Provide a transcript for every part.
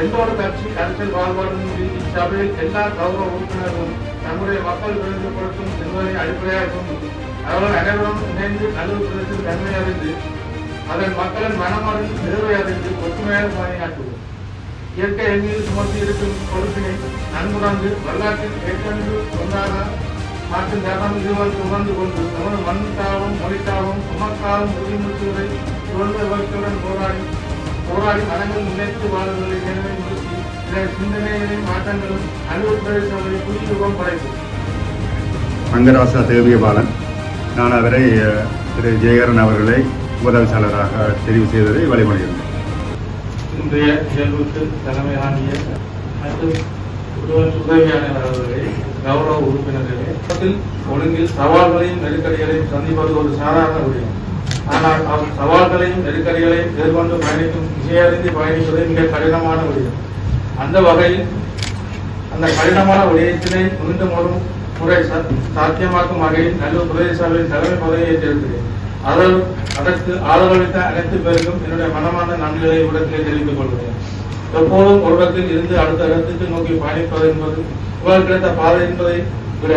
எந்தோடு கட்சி கருத்தில் வாழ்வாடும் இச்சபையில் எல்லா கௌரவ உறுப்பினர்களும் தங்களுடைய மக்கள் பிரதிநிதிப்படுத்தும் என்பதை அடிப்படையாக அவர்கள் அனைவரும் இணைந்து நல்லூர் பிரதேசத்தில் தன்மை அறிந்து அதன் மக்களின் மனமறிந்து நிறுவை அறிந்து ஒற்றுமையாக பணியாற்றுவோம். இயற்கை எண்ணில் சுமத்தி இருக்கும் பொறுப்பினை நன்குணர்ந்து வரலாற்றில் ஏற்றென்று ஒன்றாக மாற்றும் தரம் இதுவரை உணர்ந்து கொண்டு நமது மண்ணுக்காகவும் மொழிக்காகவும் உமக்காகவும் உறுதிமுறுத்துவதை சுதந்திர வாழ்க்கையுடன் போராடி போராடி மனங்கள் நிலைத்து வாழ்வதை நினைவை நிறுத்தி இதன் சிந்தனைகளின் மாற்றங்களும் பிரதேசங்களை புதிய யுகம் படைக்கும் அங்கராசா தேவியபாலன் நான் அவரை திரு ஜெயகரன் அவர்களை உபதவிசாளராக தெரிவு செய்ததை வழிமொழியிருந்தேன் இன்றைய நிகழ்வுக்கு தலைமை தாங்கிய மற்றும் உதவி- உதவியாளர் அவர்களே கௌரவ உறுப்பினர்களே ஒழுங்கில் சவால்களையும் நெருக்கடிகளையும் சந்திப்பது ஒரு சாதாரண விடயம். ஆனால் அவர் சவால்களையும் நெருக்கடிகளையும் எதிர்கொண்டு பயணிக்கும் இசையறிந்து பயணிப்பது மிக கடினமான விடயம் அந்த வகையில் அந்த கடினமான விடயத்தினை மீண்டும் ஒரு முறை சாத்தியமாக்கும் வகையில் நல்லூர் பிரதேச சபையின் தலைமை பதவியை ஏற்றிருக்கிறேன் அதற்கு அதற்கு ஆதரவளித்த அனைத்து பேருக்கும் என்னுடைய மனமான நன்றிகளை இவ்விடத்திலே தெரிவித்துக் கொள்கிறேன். எப்போதும் ஒரு இடத்தில் இருந்து அடுத்த இடத்துக்கு நோக்கி பயணிப்பது என்பது உங்களுக்கு கிடைத்த பாதை என்பதை விட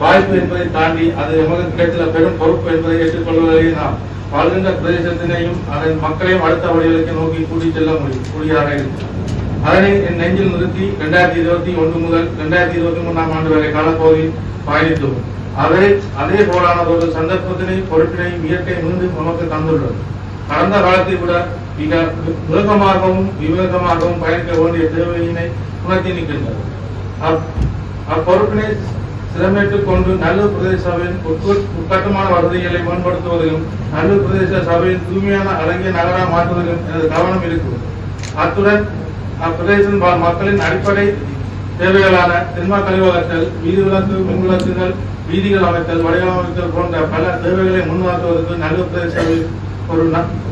வாய்ப்பு என்பதை தாண்டி அது எமக்கு கிடைத்துள்ள பெரும் பொறுப்பு என்பதை ஏற்றுக்கொள்வதிலேயே நாம் வாழ்கின்ற பிரதேசத்தினையும் அதன் மக்களையும் அடுத்த வழிகளுக்கு நோக்கி கூட்டிச் செல்ல முடியும் கூடியதாக இருக்கிறது அதனை என் நெஞ்சில் நிறுத்தி இரண்டாயிரத்தி இருபத்தி ஒன்று முதல் இரண்டாயிரத்தி இருபத்தி மூன்றாம் ஆண்டு வரை காலப்பகுதியில் பயணித்தோம். அதே அதே போலான ஒரு சந்தர்ப்பத்தினை பொருட்களையும் இயற்கை மீண்டும் நமக்கு தந்துள்ளது. கடந்த காலத்தை விட மிக வேகமாகவும் விவேகமாகவும் பயணிக்க வேண்டிய தேவையினை உணர்த்தி நிற்கின்றது அப்- அப்பொறுப்பினை சிறமேற்றுக் கொண்டு நல்லூர் பிரதேச சபையின் உட்கட்டமான வசதிகளை மேம்படுத்துவதிலும் நல்லூர் பிரதேச சபையின் தூய்மையான அழகிய நகராக மாற்றுவதிலும் எனது கவனம் இருக்கும். அத்துடன் அப்பிரதேசத்தின் வாழ் மக்களின் அடிப்படை தேவைகளான திண்ம கழிவகத்தல் வீதி விளக்கு மின் விளக்குகள் வீதிகள் அமைத்தல் வடிவமைத்தல் போன்ற பல தேவைகளை முன்வாக்குவதற்கு நல்லூர் பிரதேச சபை ஒரு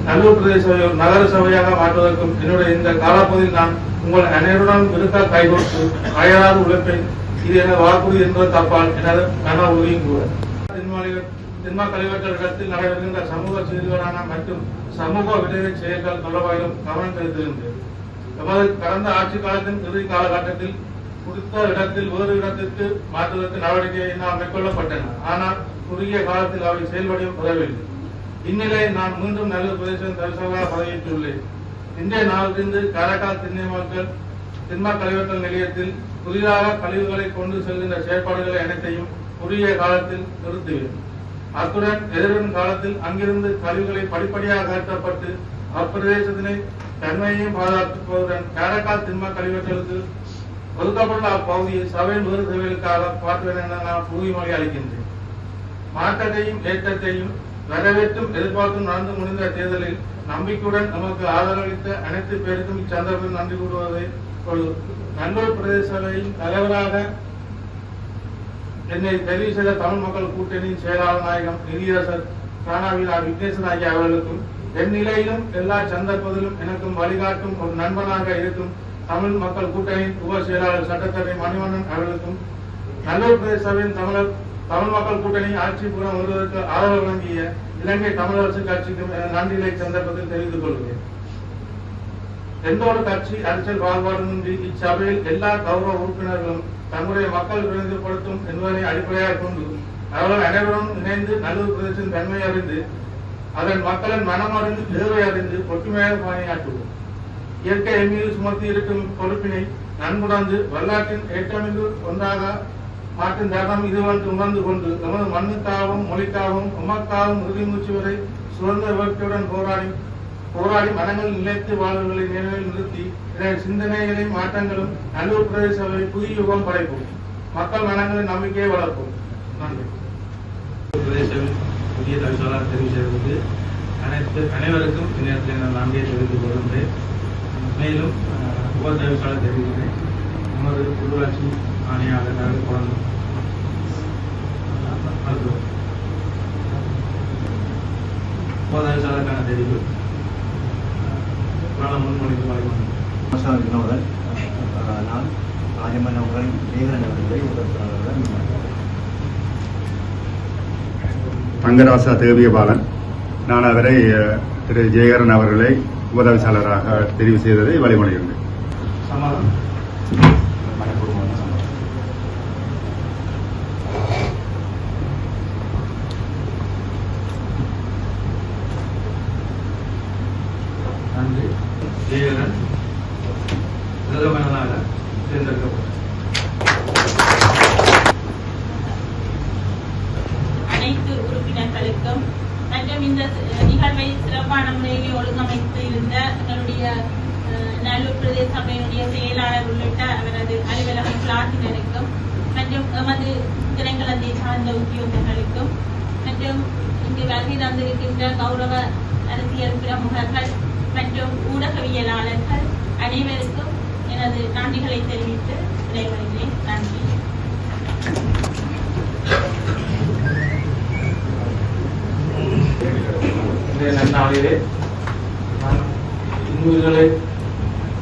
நல்லூர் பிரதேச சபை ஒரு நகர சபையாக மாற்றுவதற்கும் என்னுடைய இந்த காலப்பகுதியில் நான் உங்கள் அனைவருடன் இருக்க கைகோர்த்து அயராது உழைப்பேன். இது எனது வாக்குறுதி என்பது தப்பால் எனது கன உறுதியும் கூட திண்மாளிகள் திண்ம நடைபெறுகின்ற சமூக சீர்கேடான மற்றும் சமூக விளைவு செயல்கள் தொடர்பாகவும் கவனம் செலுத்துகின்றது எமது கடந்த ஆட்சி காலத்தின் இறுதி காலகட்டத்தில் குறித்த இடத்தில் வேறு இடத்திற்கு மாற்றுவதற்கு நடவடிக்கை நாம் மேற்கொள்ளப்பட்டன. ஆனால் குறுகிய காலத்தில் அவை செயல்படவில்லை இந்நிலையில் நான் மீண்டும் நல்ல பிரதேசம் தரிசனமாக பதவியேற்றுள்ளேன். இன்றைய நாளிலிருந்து காரைக்கால் திண்ணை மக்கள் திண்மா தலைவர்கள் நிலையத்தில் புதிதாக கழிவுகளை கொண்டு செல்கின்ற செயற்பாடுகளை அனைத்தையும் குறுகிய காலத்தில் நிறுத்துவேன் அத்துடன் எதிர்வரும் காலத்தில் அங்கிருந்து கழிவுகளை படிப்படியாக அகற்றப்பட்டு அப்பிரதேசத்தினை தன்மையையும் பாதுகாத்துவதுடன் காரைக்கால் திண்ம கழிவற்றலுக்கு ஒதுக்கப்பட்டுள்ள அப்பகுதியில் சபையின் வேறு தேவைகளுக்காக பார்ப்பேன் என நான் உறுதிமொழி அளிக்கின்றேன். மாற்றத்தையும் ஏற்றத்தையும் வரவேற்றும் எதிர்பார்த்தும் நடந்து முடிந்த தேர்தலில் நம்பிக்கையுடன் நமக்கு ஆதரவளித்த அனைத்து பேருக்கும் இச்சந்தர்ப்பத்தில் நன்றி கூறுவதை நண்பர் நல்லூர் தலைவராக என்னை தெரிவு செய்த தமிழ் மக்கள் கூட்டணியின் செயலாளர் நாயகம் நிதியரசர் பிராணாவிலா விக்னேசன் ஆகிய அவர்களுக்கும் என் நிலையிலும் எல்லா சந்தர்ப்பத்திலும் எனக்கும் வழிகாட்டும் ஒரு நண்பனாக இருக்கும் தமிழ் மக்கள் கூட்டணியின் உப செயலாளர் சட்டத்தரணி மணிவண்ணன் அவர்களுக்கும் நல்லூர் பிரதேசவின் தமிழர் தமிழ் மக்கள் கூட்டணி ஆட்சி புறம் வருவதற்கு ஆதரவு வழங்கிய இலங்கை தமிழரசு கட்சிக்கும் எனது நன்றிகளை சந்தர்ப்பத்தில் தெரிவித்துக் கொள்கிறேன். எந்த ஒரு கட்சி அரசியல் பாகுபாடுமின்றி இச்சபையில் எல்லா கௌரவ உறுப்பினர்களும் தங்களுடைய மக்கள் பிரதிநிதிப்படுத்தும் என்பதை அடிப்படையாக கொண்டு அவர்கள் அனைவரும் இணைந்து நல்லூர் பிரதேசத்தின் தன்மை அறிந்து அதன் மக்களின் மனம் அறிந்து தேவை அறிந்து ஒற்றுமையாக பணியாற்றுவோம். இயற்கை எண்ணில் சுமத்தி இருக்கும் பொறுப்பினை நன்குணர்ந்து வரலாற்றின் ஏற்றமிகு ஒன்றாக மாற்றும் தருணம் இதுவன்று உணர்ந்து கொண்டு நமது மண்ணுக்காகவும் மொழிக்காகவும் உமக்காகவும் உறுதிமூச்சு வரை சுதந்திர வேட்கையுடன் போராடி போராடி மனங்கள் நிலைத்து வாழ்வுகளை நினைவில் நிறுத்தி இதன் சிந்தனைகளின் மாற்றங்களும் நல்லூர் பிரதேச சபை புதிய யுகம் படைப்போம் மக்கள் மனங்களின் நம்பிக்கையை வளர்ப்போம் நன்றி. பிரதேசவில் புதிய தகவலாக தெரிவு அனைத்து அனைவருக்கும் இந்நேரத்தில் நான் நன்றியை தெரிவித்துக் கொள்கின்றேன். மேலும் அஹ், உப தகவலாக தெரிவிக்கிறேன் நமது உள்ளாட்சி ஆணையாளர் குழந்தை மருத்துவர் உப தெரிவு மசால் வினோதன் நான் ராஜமன் அவர்கள் ஜெயகரன் அவர்களை அங்கராசா தேவியபாலன் நான் அவரை திரு ஜெயகரன் அவர்களை உபதவிசாளராக தெரிவு செய்ததை வழிமொழியிருந்தேன் இருக்கும். மற்றும் இந்த நிகழ்வை சிறப்பான முறையில் ஒழுங்கமைத்து இருந்த எங்களுடைய அஹ், நல்லூர் பிரதேச சபையினுடைய செயலாளர் உள்ளிட்ட அவரது அலுவலகம் பிளாத்தினருக்கும் மற்றும் எமது திரைக்களத்தை சார்ந்த உத்தியோகங்களுக்கும் மற்றும் இங்கு வருகை தந்திருக்கின்ற கௌரவ அரசியல் பிரமுகர்கள் மற்றும் ஊடகவியலாளர்கள் அனைவருக்கும் எனது நன்றிகளை தெரிவித்து விடைபெறுகிறேன். நன்றி. இன்றைய நன்னாளிலே நான் இன்னுயிர்களை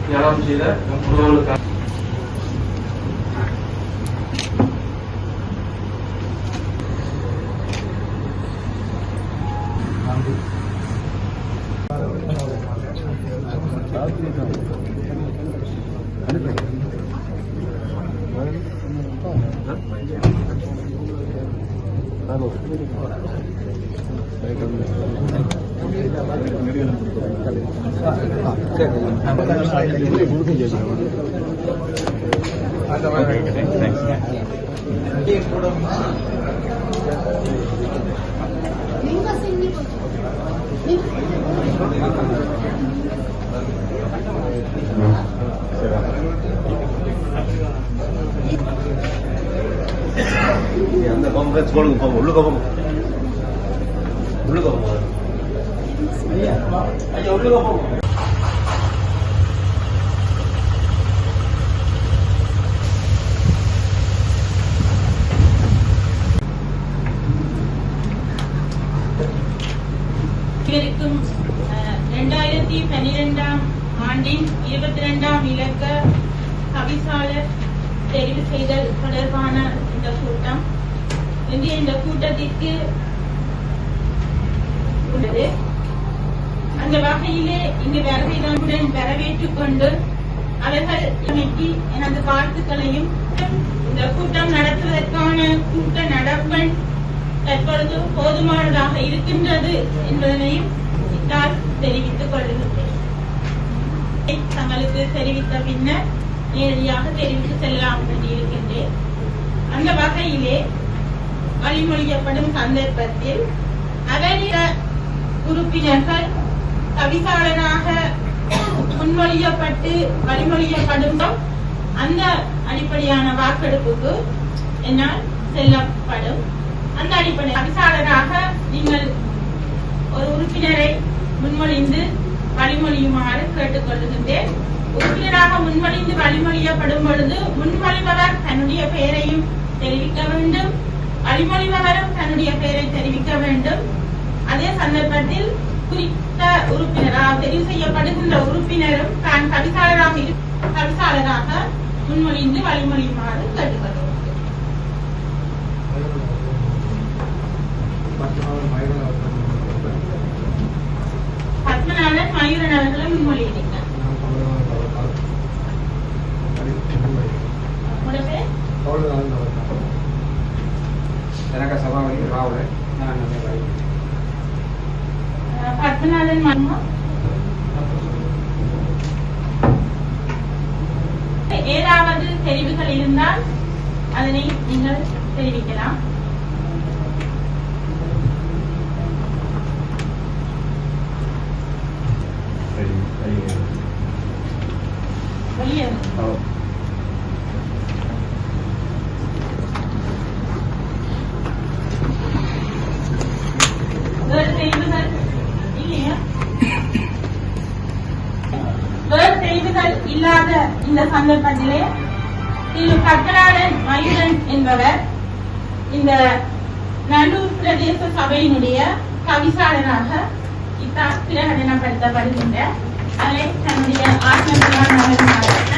தியாகம் செய்த நம் முன்னோர்களுக்காக நன்றி அந்த காங்கிரஸ் போடுங்க போங்க உள்ளுக்க போங்க உள்ளுக்க போங்க ஐயா ஐயா உள்ளுக்க இரண்டாயிரத்தி பன்னிரெண்டாம் ஆண்டின் இருபத்தி ரெண்டாம் இலக்க கவிசாளர் தெரிவு செய்தல் தொடர்பான இந்த கூட்டம். இன்றைய இந்த கூட்டத்திற்கு உள்ளது அந்த வகையிலே இங்கு வருகை வரவேற்றுக் கொண்டு அவர்கள் அமைக்கு எனது வாழ்த்துக்களையும் இந்த கூட்டம் நடத்துவதற்கான கூட்ட நடப்பன் தற்பொழுது போதுமானதாக இருக்கின்றது என்பதனையும் இத்தால் தெரிவித்துக் கொள்கின்றேன். தங்களுக்கு தெரிவித்த பின்னர் நேரடியாக தெரிவித்து செல்லலாம் என்று இருக்கின்றேன். அந்த வகையிலே வழிமொழியப்படும் சந்தர்ப்பத்தில் அவரிட உறுப்பினர்கள் தவிசாளனாக முன்மொழியப்பட்டு வழிமொழியப்படும் அந்த அடிப்படையான வாக்கெடுப்புக்கு என்னால் செல்லப்படும். அந்த அடிப்படை தவிசாளராக நீங்கள் ஒரு உறுப்பினரை முன்மொழிந்து வழிமொழியுமாறு கேட்டுக்கொள்கின்றேன் உறுப்பினராக முன்மொழிந்து வழிமொழியப்படும் பொழுது முன்மொழிபவர் தன்னுடைய பெயரையும் தெரிவிக்க வேண்டும். வழிமொழிபவரும் தன்னுடைய பெயரை தெரிவிக்க வேண்டும். அதே சந்தர்ப்பத்தில் குறித்த உறுப்பினர் தெரிவு செய்யப்படுகின்ற உறுப்பினரும் தான் தவிசாளராக தவிசாளராக முன்மொழிந்து வழிமொழியுமாறு கேட்டுக்கொள்கிறேன் பத்மநாதன் மயூரன் அவர்களும் முன்மொழியிருக்கிறார் உங்களோட எனக்கு சபாபதி ராவுல நான் பத்மநாதன் மர்மா ஏதாவது தெரிவுகள் இருந்தால் அதனை நீங்கள் தெரிவிக்கலாம் சரி சரி வெளியே ஓ வேறு தெரிவுகள் இல்லையா வேறு தெரிவுகள் இல்லாத இந்த சந்தர்ப்பத்திலே திரு பத்மநாதன் மயூரன் என்பவர் இந்த நல்லூர் பிரதேச சபையினுடைய கவிசாளராக இத்தால் அதை தன்னுடைய ஆத்ம